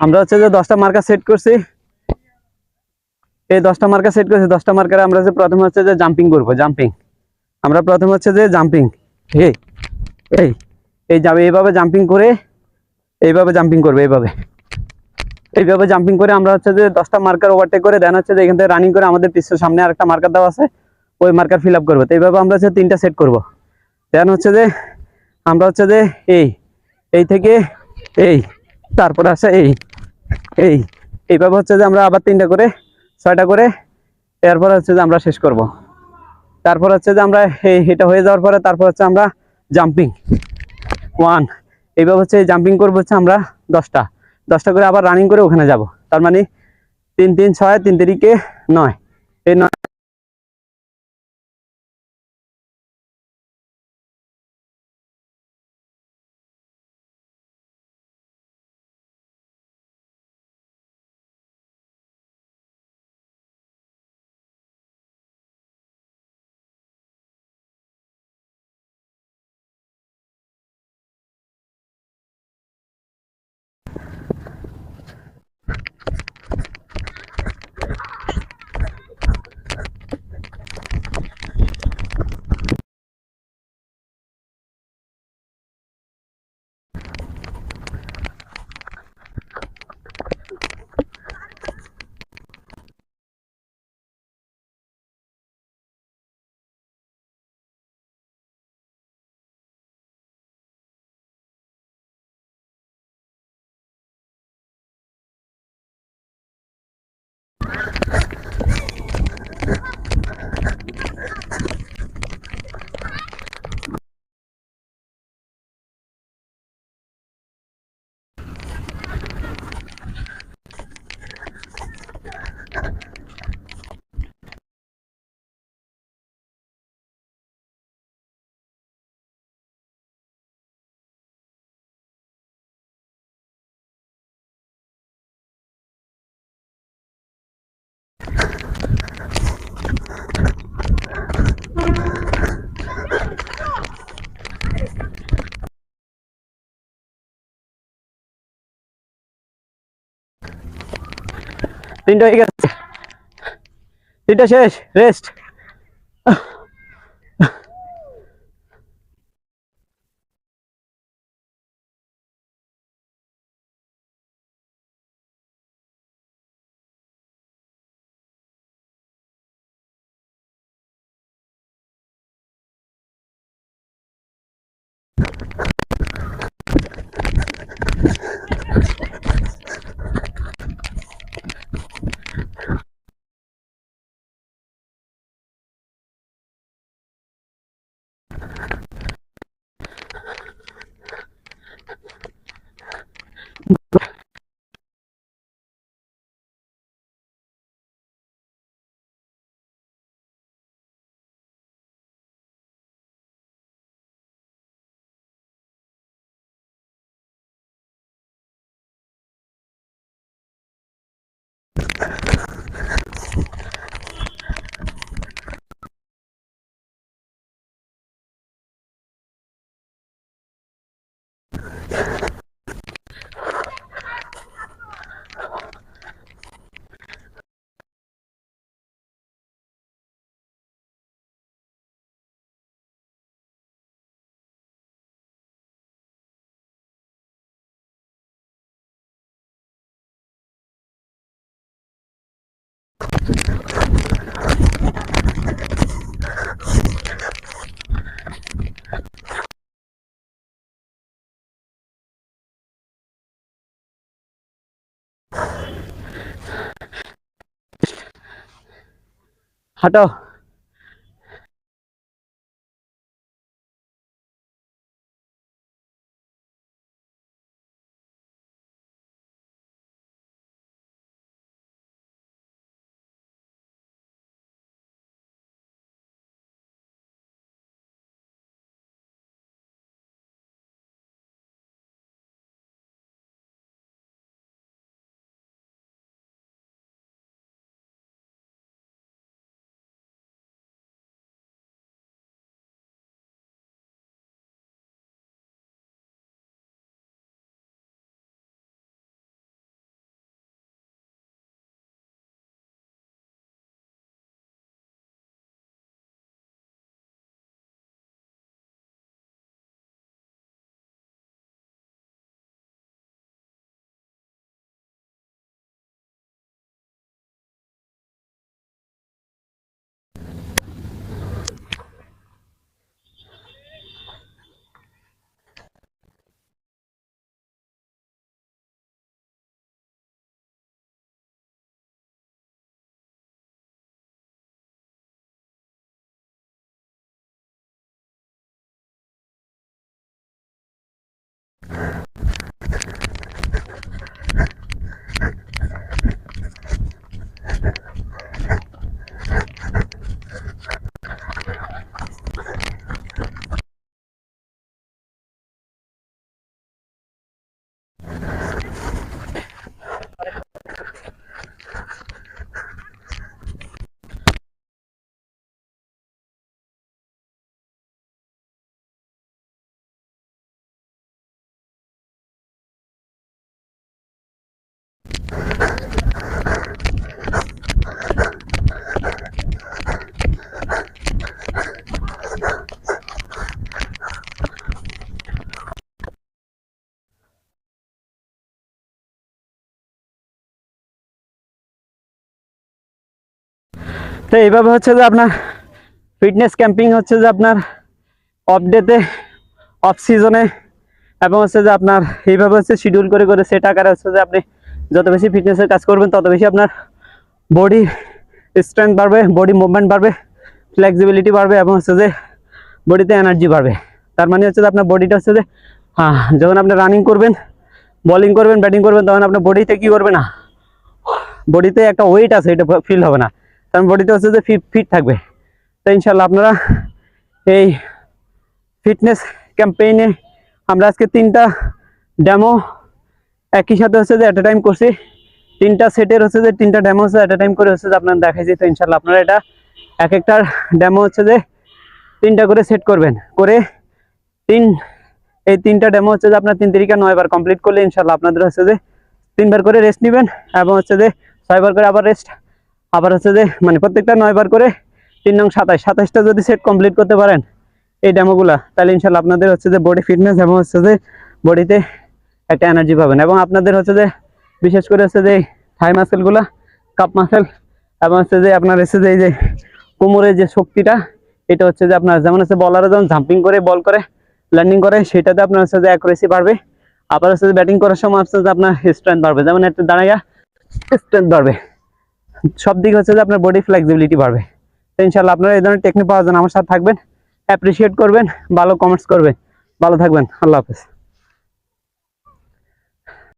আমরা হচ্ছে যে দশটা মার্কা সেট করছি। এই দশটা মার্কা সেট করছি, দশটা মার্কারে আমরা হচ্ছে প্রথমে হচ্ছে যে জাম্পিং করব জাম্পিং আমরা প্রথমে হচ্ছে যে জাম্পিং এই এই যাবে, এইভাবে জাম্পিং করে, এইভাবে জাম্পিং করবে, এইভাবে। এইভাবে জাম্পিং করে আমরা হচ্ছে যে দশটা মার্কার ওভারটেক করে দেন হচ্ছে যে এখান থেকে রানিং করে আমাদের পিছনে সামনে আরেকটা মার্কার দেওয়া আছে, ওই মার্কার ফিল আপ করব। তো এইভাবে আমরা হচ্ছে তিনটা সেট করব। দেন হচ্ছে যে আমরা হচ্ছে যে এই এই থেকে এই, তারপরে আছে এই। এই এইভাবে হচ্ছে যে আমরা আবার তিনটা করে, ছয়টা করে, এরপর হচ্ছে যে আমরা শেষ করব। তারপর হচ্ছে যে আমরা এটা হয়ে যাওয়ার পরে তারপর হচ্ছে আমরা জাম্পিং ওয়ান এইভাবে হচ্ছে জাম্পিং করব হচ্ছে আমরা দশটা। দশটা করে আবার রানিং করে ওখানে যাব। তার মানে তিন তিন ছয়, তিন তিরিকে নয়। এই নয় তিনটা হয়ে গেছে। তিনটা শেষ রেস্ট হাঁটো তো এইভাবে হচ্ছে যে আপনার ফিটনেস ক্যাম্পিং হচ্ছে যে আপনার অফ ডেতে অফ সিজনে এবং হচ্ছে যে আপনার এইভাবে হচ্ছে শিডিউল করে করে সেট আকারে হচ্ছে যে আপনি যত বেশি ফিটনেসের কাজ করবেন, তত বেশি আপনার বডি স্ট্রেংথ বাড়বে বডি মুভমেন্ট বাড়বে ফ্লেক্সিবিলিটি বাড়বে এবং হচ্ছে যে বডিতে এনার্জি বাড়বে। তার মানে হচ্ছে যে আপনার বডিটা হচ্ছে যে হ্যাঁ যখন আপনি রানিং করবেন বলিং করবেন ব্যাটিং করবেন, তখন আপনার বডিতে কি করবে না? বডিতে একটা ওয়েট আছে, এটা ফিল হবে না। কারণ বডিতে হচ্ছে যে ফিট ফিট থাকবে। তো ইনশাল্লাহ আপনারা এই ফিটনেস ক্যাম্পেইনে আমরা আজকে তিনটা ড্যামো একই সাথে হচ্ছে যে এট টাইম করছি। তিনটা সেটের হচ্ছে যে তিনটা ড্যামো হচ্ছে এট টাইম করে হচ্ছে যে আপনারা দেখাইছি। তো ইনশাল্লাহ আপনারা এটা এক একটার ড্যামো হচ্ছে যে তিনটা করে সেট করবেন। করে তিন, এই তিনটা ডেমো হচ্ছে যে আপনার তিন তারিখে নয়বার কমপ্লিট করলে ইনশাল্লাহ আপনাদের হচ্ছে যে তিনবার করে রেস্ট নেবেন এবং হচ্ছে যে ছয়বার করে আবার রেস্ট আবার হচ্ছে যে মানে প্রত্যেকটা নয়বার করে তিন নং সাতাশ। সাতাশটা যদি সেট কমপ্লিট করতে পারেন, এই ডেমোগুলা তাহলে ইনশাল্লাহ আপনাদের হচ্ছে যে বডি ফিটনেস এবং হচ্ছে যে বডিতে একটা এনার্জি পাবেন। এবং আপনাদের হচ্ছে যে, বিশেষ করে হচ্ছে যে থাই মাসেলগুলা কাপ মাসেল এবং হচ্ছে যে আপনার হচ্ছে যে, এই যে কোমরের যে শক্তিটা, এটা হচ্ছে যে আপনার যেমন হচ্ছে বলারে যখন জাম্পিং করে বল করে ল্যান্ডিং করে, সেটাতে আপনার হচ্ছে যে অ্যাকুরেসি বাড়বে। আবার হচ্ছে যে ব্যাটিং করার সময় হচ্ছে যে আপনার স্ট্রেংথ বাড়বে। যেমন একটা দাঁড়াইয়া স্ট্রেংথ বাড়বে। সব দিক হচ্ছে যে আপনার বডি ফ্লেক্সিবিলিটি বাড়বে। তো ইনশাল্লাহ আপনারা এই ধরনের টেকনিক পাওয়ার জন্য আমার সাথে থাকবেন অ্যাপ্রিসিয়েট করবেন, ভালো কমেন্টস করবেন। ভালো থাকবেন, আল্লাহ হাফেজ।